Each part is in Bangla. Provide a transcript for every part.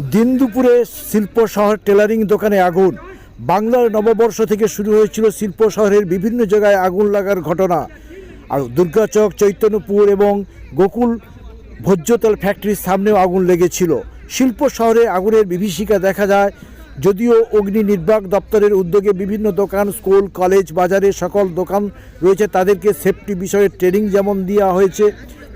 দিন দুপুরে শিল্প শহর টেলারিং দোকানে আগুন। বাংলার নববর্ষ থেকে শুরু হয়েছিল শিল্প শহরের বিভিন্ন জায়গায় আগুন লাগার ঘটনা। আর দুর্গাচক, চৈতন্যপুর এবং গোকুল ভোজ্যতল ফ্যাক্টরির সামনেও আগুন লেগেছিল। শিল্প শহরে আগুনের বিভীষিকা দেখা যায়, যদিও অগ্নি নির্বাক দপ্তরের উদ্যোগে বিভিন্ন দোকান, স্কুল, কলেজ, বাজারে সকল দোকান রয়েছে। তাদেরকে সেফটি বিষয়ে ট্রেনিং যেমন দেওয়া হয়েছে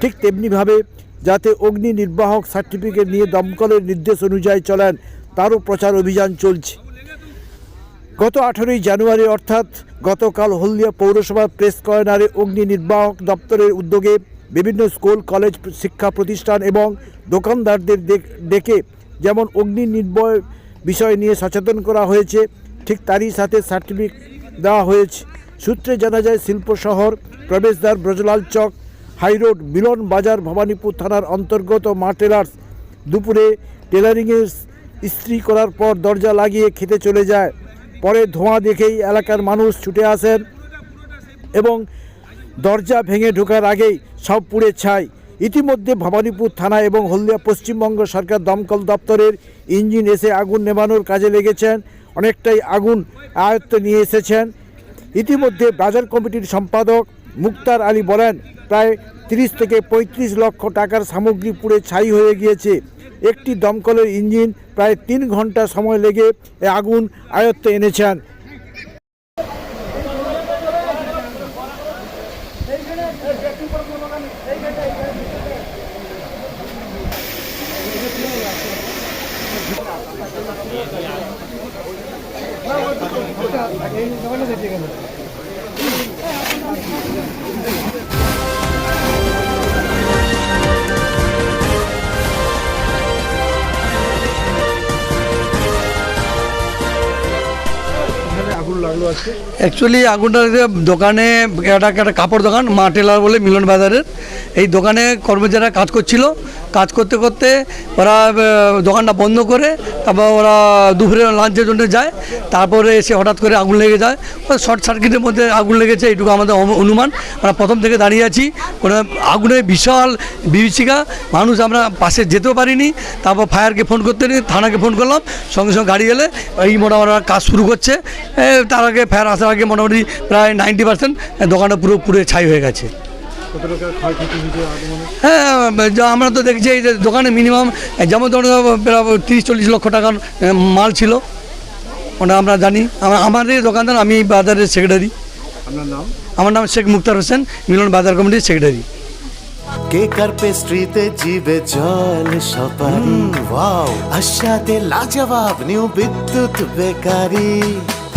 ঠিক তেমনিভাবে যাতে অগ্নি নির্বাহক সার্টিফিকেট নিয়ে দমকলের নির্দেশ অনুযায়ী চলেন, তারও প্রচার অভিযান চলছে। গত আঠারোই জানুয়ারি অর্থাৎ গতকাল হলদিয়া পৌরসভার প্রেস কর্নারে অগ্নি নির্বাহক দপ্তরের উদ্যোগে বিভিন্ন স্কুল, কলেজ, শিক্ষা প্রতিষ্ঠান এবং দোকানদারদের ডেক- যেমন অগ্নি নির্ভয় বিষয় নিয়ে সচেতন করা হয়েছে, ঠিক তারই সাথে সার্টিফিকেট দেওয়া হয়েছে। সূত্রে জানা যায়, শিল্প শহর প্রবেশদ্বার, ব্রজলাল চক হাইরোড মিলন বাজার ভবানীপুর থানার অন্তর্গত মা টেলার্স দুপুরে টেলারিংয়ের ইস্ত্রি করার পর দরজা লাগিয়ে খেতে চলে যায়। পরে ধোঁয়া দেখেই এলাকার মানুষ ছুটে আসেন এবং দরজা ভেঙে ঢোকার আগেই সব পুড়ে ছাই। ইতিমধ্যে ভবানীপুর থানা এবং হলদিয়া পশ্চিমবঙ্গ সরকার দমকল দপ্তরের ইঞ্জিন এসে আগুন নেভানোর কাজে লেগেছেন। অনেকটাই আগুন আয়ত্ত নিয়ে এসেছেন। ইতিমধ্যে বাজার কমিটির সম্পাদক মুক্তার আলী বলেন প্রায় তিরিশ থেকে পঁয়ত্রিশ লক্ষ টাকার সামগ্রী পুড়ে ছাই হয়ে গিয়েছে। একটি দমকলের ইঞ্জিন প্রায় তিন ঘণ্টা সময় লেগে আগুন আয়ত্তে এনেছেন। অ্যাকচুয়ালি আগুনটা দোকানে একটা একটা কাপড় দোকান, মা টেলার বলে মিলন বাজারের। এই দোকানে কর্মচারীরা কাজ করছিল। কাজ করতে করতে ওরা দোকানটা বন্ধ করে, তারপর ওরা দুপুরে লাঞ্চের জন্য যায়। তারপরে এসে হঠাৎ করে আগুন লেগে যায়। ওরা শর্ট সার্কিটের মধ্যে আগুন লেগেছে, এইটুকু আমাদের অনুমান। আমরা প্রথম থেকে দাঁড়িয়ে আছি। কোনো আগুনের বিশাল বিভীষিকা। মানুষ আমরা পাশে যেতেও পারিনি। তারপর ফায়ারকে ফোন করতে থানাকে ফোন করলাম। সঙ্গে সঙ্গে গাড়ি এলে, এই মোটামুটি কাজ শুরু করছে। তার আগে ফায়ার আসার আগে মোটামুটি প্রায় নাইনটি পার্সেন্ট দোকানটা পুরো পুরো ছাই হয়ে গেছে। হ্যাঁ আমরা তো দেখছি এই যে দোকানে মিনিমাম যেমন ধরুন তিরিশ চল্লিশ লক্ষ টাকার মাল ছিল। ওটা আমরা জানি। আমা- আমাদের দোকানদার আমি বাজারের সেক্রেটারি আমার নাম শেখ মুক্তার হোসেন মিলন বাজার কমিটির সেক্রেটারি কেক আর পেস্ট্রিতে জিবে জল সপারি ওয়াও আশাতে লাজবাব নিউ বিদ্যুৎ বেকারি।